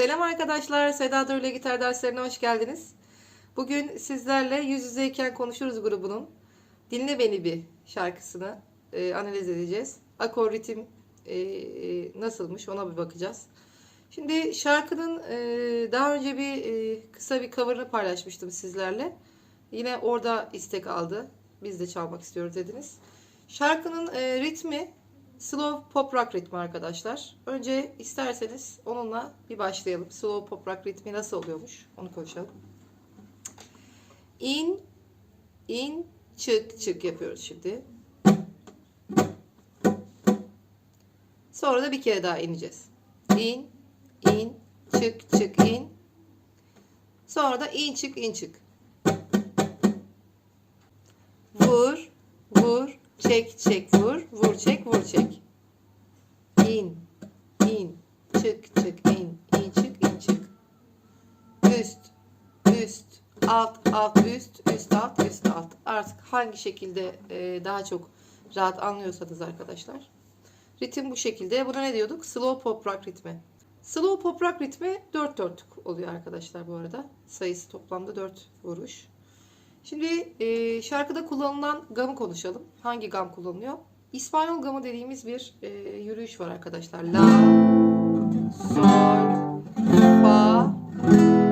Selam arkadaşlar, Seda Dur ile gitar derslerine hoş geldiniz. Bugün sizlerle Yüz Yüzeyken Konuşuruz grubunun Dinle Beni Bir şarkısını e, analiz edeceğiz. Akor ritim e, e, nasılmış ona bir bakacağız. Şimdi şarkının e, daha önce bir e, kısa bir cover'ını paylaşmıştım sizlerle. Yine orada istek aldı. Biz de çalmak istiyoruz dediniz. Şarkının e, ritmi slow pop rock ritmi arkadaşlar. Önce isterseniz onunla bir başlayalım. Slow pop rock ritmi nasıl oluyormuş onu konuşalım. İn, in, çık, çık yapıyoruz şimdi. Sonra da bir kere daha ineceğiz. İn, in, çık, çık, in. Sonra da in, çık, in, çık. Çek, çek, vur, vur, çek, vur, çek. İn, in, çık, çık, in, in, çık, in, çık. Üst, üst, alt, alt, üst, üst, alt, üst, alt. Artık hangi şekilde e, daha çok rahat anlıyorsanız arkadaşlar. Ritim bu şekilde. Buna ne diyorduk? Slow pop rock ritmi. Slow pop rock ritmi 4 dörtlük oluyor arkadaşlar bu arada. Sayısı toplamda 4 vuruş. Şimdi e, şarkıda kullanılan gamı konuşalım. Hangi gam kullanılıyor? İspanyol gamı dediğimiz bir e, yürüyüş var arkadaşlar. La, sol, fa,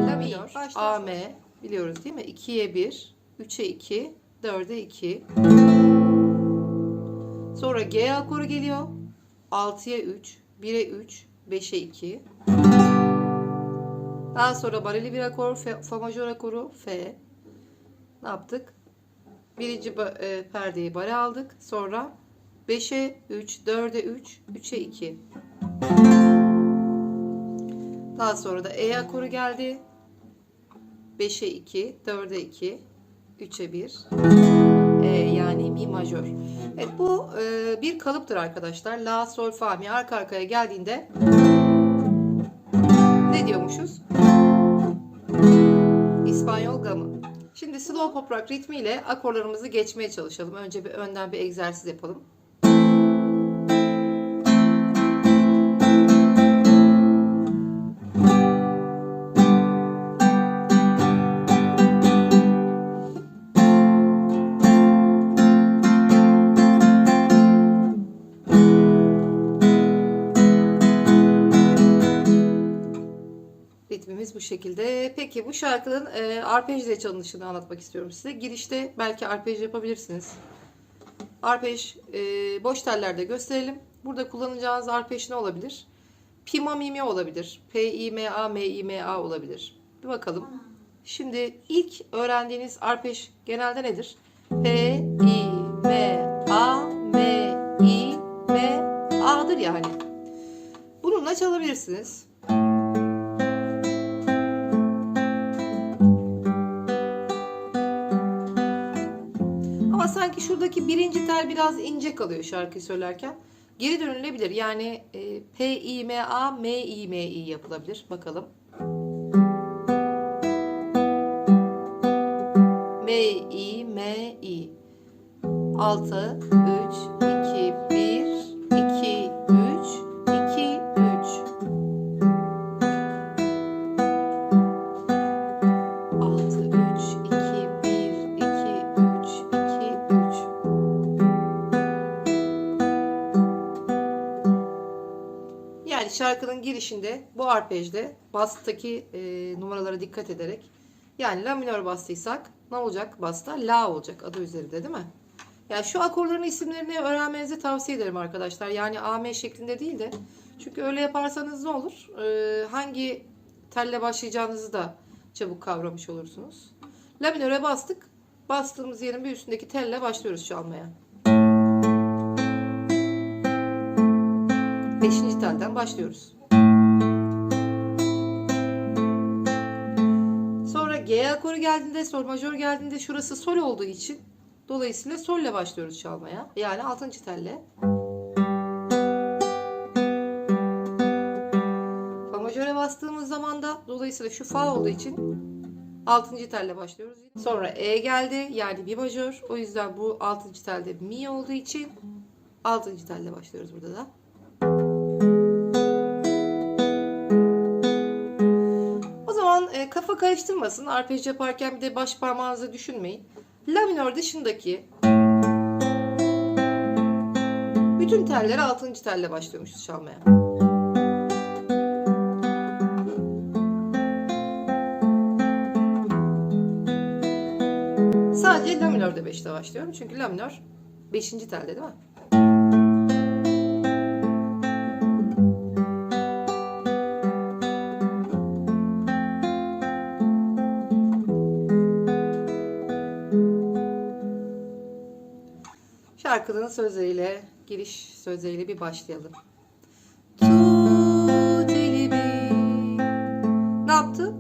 la minör, A, M biliyoruz değil mi? 2'ye 1, 3'e 2, 4'e 2. Sonra G akoru geliyor. 6'ya 3, 1'e 3, 5'e 2. Daha sonra bareli bir akor, fe, fa majör akoru, F. Ne yaptık? Birinci e, perdeyi bare aldık. Sonra 5'e 3, 4'e 3, 3'e 2. Daha sonra da E akoru geldi. 5'e 2, 4'e 2, 3'e 1. E, yani mi majör. Evet bu e, bir kalıptır arkadaşlar. La, sol, fa, mi arka arkaya geldiğinde ne diyormuşuz? İspanyol gamı. Şimdi slow pop rock ritmiyle akorlarımızı geçmeye çalışalım. Önce bir önden bir egzersiz yapalım. Peki bu şarkının e, arpej ile çalınışını anlatmak istiyorum size. Girişte belki arpej yapabilirsiniz. Arpej e, boş tellerde gösterelim. Burada kullanacağınız arpej ne olabilir? Pima mimi olabilir. P I M A M I M A olabilir. Bir bakalım. Şimdi ilk öğrendiğiniz arpej genelde nedir? P I M A M I M A'dır yani. Bununla çalabilirsiniz. Sanki şuradaki birinci tel biraz ince kalıyor şarkıyı söylerken. Geri dönülebilir. Yani e, P, I, M, A, M, I, M, I yapılabilir. Bakalım. M, I, M, I. 6, 3, girişinde bu arpejde bastaki e, numaralara dikkat ederek yani la minör bastıysak ne olacak? Basta la olacak adı üzerinde değil mi? Yani şu akorların isimlerini öğrenmenizi tavsiye ederim arkadaşlar. Yani AM şeklinde değil de. Çünkü öyle yaparsanız ne olur? Ee, hangi telle başlayacağınızı da çabuk kavramış olursunuz. La minöre bastık. Bastığımız yerin bir üstündeki telle başlıyoruz çalmaya. Beşinci telden başlıyoruz. G akoru geldiğinde, sol majör geldiğinde şurası sol olduğu için dolayısıyla solle başlıyoruz çalmaya. Yani altıncı telle. Fa majöre bastığımız zaman da dolayısıyla şu fa olduğu için altıncı telle başlıyoruz. Sonra E geldi yani mi majör. O yüzden bu altıncı telde mi olduğu için altıncı telle başlıyoruz burada da. Karıştırmasın. Arpej yaparken bir de baş parmağınızı düşünmeyin. La minör dışındaki bütün telleri 6. telle başlıyormuşuz çalmaya. Sadece la minörde 5'te başlıyorum. Çünkü la minör 5. telde değil mi? Şarkının sözleriyle, giriş sözleriyle bir başlayalım. Ne yaptı?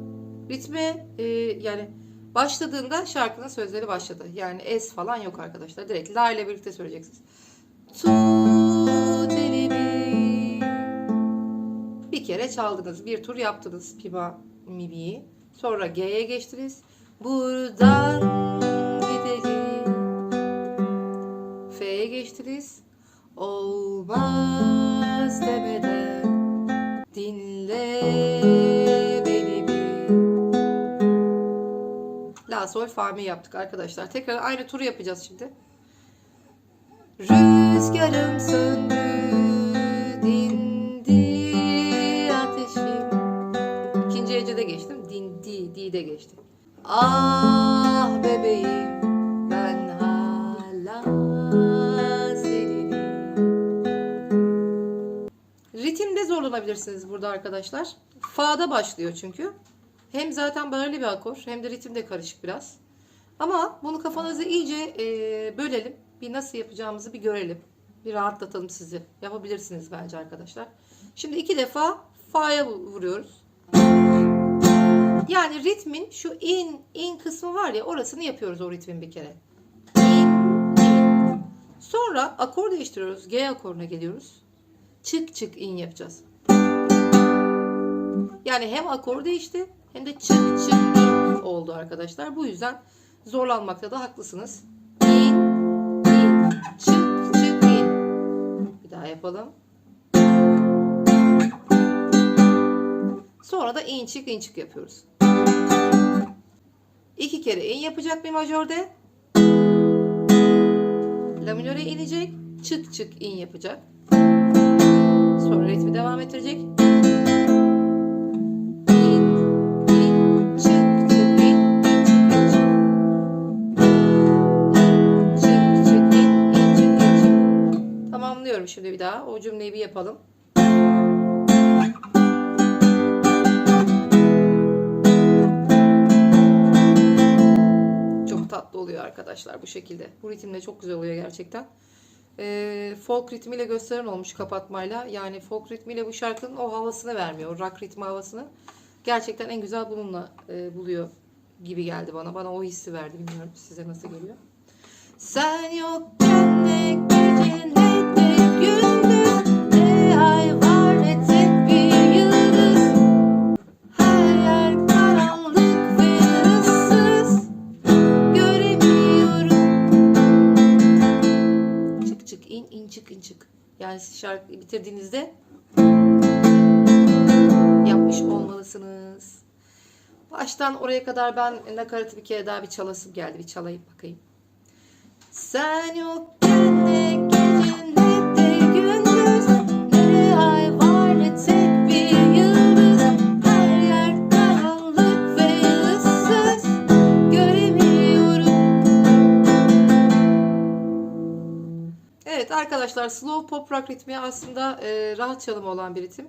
Ritme e, yani başladığında şarkının sözleri başladı. Yani es falan yok arkadaşlar. Direkt la ile birlikte söyleyeceksiniz. Tut elimi. Bir kere çaldınız. Bir tur yaptınız. Pima mi'yi. Sonra G'ye geçtiniz. Buradan F'ye geçtiniz. Olmaz demeden dinle beni bir. La sol fa mi yaptık arkadaşlar. Tekrar aynı turu yapacağız şimdi. Rüzgarım söndü, dindi ateşim. İkinci hecede geçtim. Dindi, di de geçti. Ah bebeğim, Ritimde zorlanabilirsiniz burada arkadaşlar. Fa'da başlıyor çünkü. Hem zaten belirli bir akor hem de ritim de karışık biraz. Ama bunu kafanızı iyice e, bölelim. Bir nasıl yapacağımızı bir görelim. Bir rahatlatalım sizi. Yapabilirsiniz bence arkadaşlar. Şimdi iki defa Fa'ya vuruyoruz. Yani ritmin şu in in kısmı var ya orasını yapıyoruz o ritmin bir kere. Sonra akor değiştiriyoruz. G akoruna geliyoruz. Çık çık in yapacağız. Yani hem akor değişti hem de çık çık in oldu arkadaşlar. Bu yüzden zorlanmakta da haklısınız. İn, in, çık çık in. Bir daha yapalım. Sonra da in çık in çık yapıyoruz. İki kere in yapacak bir majörde. La minöre inecek. Çık çık in yapacak. Sonra ritmi devam ettirecek. Şimdi bir daha. O cümleyi bir yapalım. Çok tatlı oluyor arkadaşlar bu şekilde. Bu ritimle çok güzel oluyor gerçekten. Ee, folk ritmiyle gösteren olmuş kapatmayla. Yani folk ritmiyle bu şarkının o havasını vermiyor. Rock ritmi havasını. Gerçekten en güzel bununla e, buluyor gibi geldi bana. Bana o hissi verdi. Bilmiyorum size nasıl geliyor. Sen yokken ne şarkı bitirdiğinizde Yapmış olmalısınız Baştan oraya kadar ben nakaratı bir kere daha bir çalasım geldi. Bir çalayım bakayım. Sen yokken ne gece Evet arkadaşlar slow pop rock ritmi aslında e, rahat çalım olan bir ritim.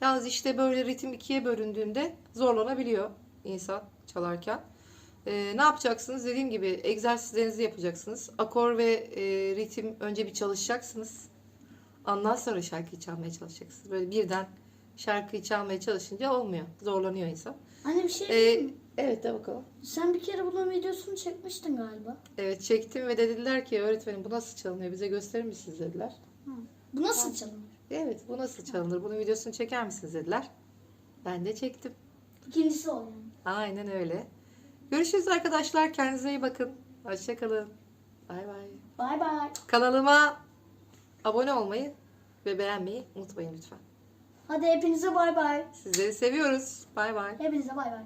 Yalnız işte böyle ritim ikiye bölündüğünde zorlanabiliyor insan çalarken. Ee, ne yapacaksınız? Dediğim gibi egzersizlerinizi yapacaksınız. Akor ve e, ritim önce bir çalışacaksınız. Ondan sonra şarkıyı çalmaya çalışacaksınız. Böyle birden şarkıyı çalmaya çalışınca olmuyor. Zorlanıyor insan. Anne bir şey Ee? Evet de bakalım. Sen bir kere bunun videosunu çekmiştin galiba. Evet çektim ve dediler ki öğretmenim bu nasıl çalınıyor bize gösterir misiniz dediler. Bu nasıl çalınır? Evet bu nasıl çalınır bunun videosunu çeker misiniz dediler. Ben de çektim. İkincisi o yani. Aynen öyle. Görüşürüz arkadaşlar. Kendinize iyi bakın. Hoşçakalın. Bay bay. Bay bay. Kanalıma abone olmayı ve beğenmeyi unutmayın lütfen. Hadi hepinize bay bay. Sizleri seviyoruz. Bay bay. Hepinize bay bay.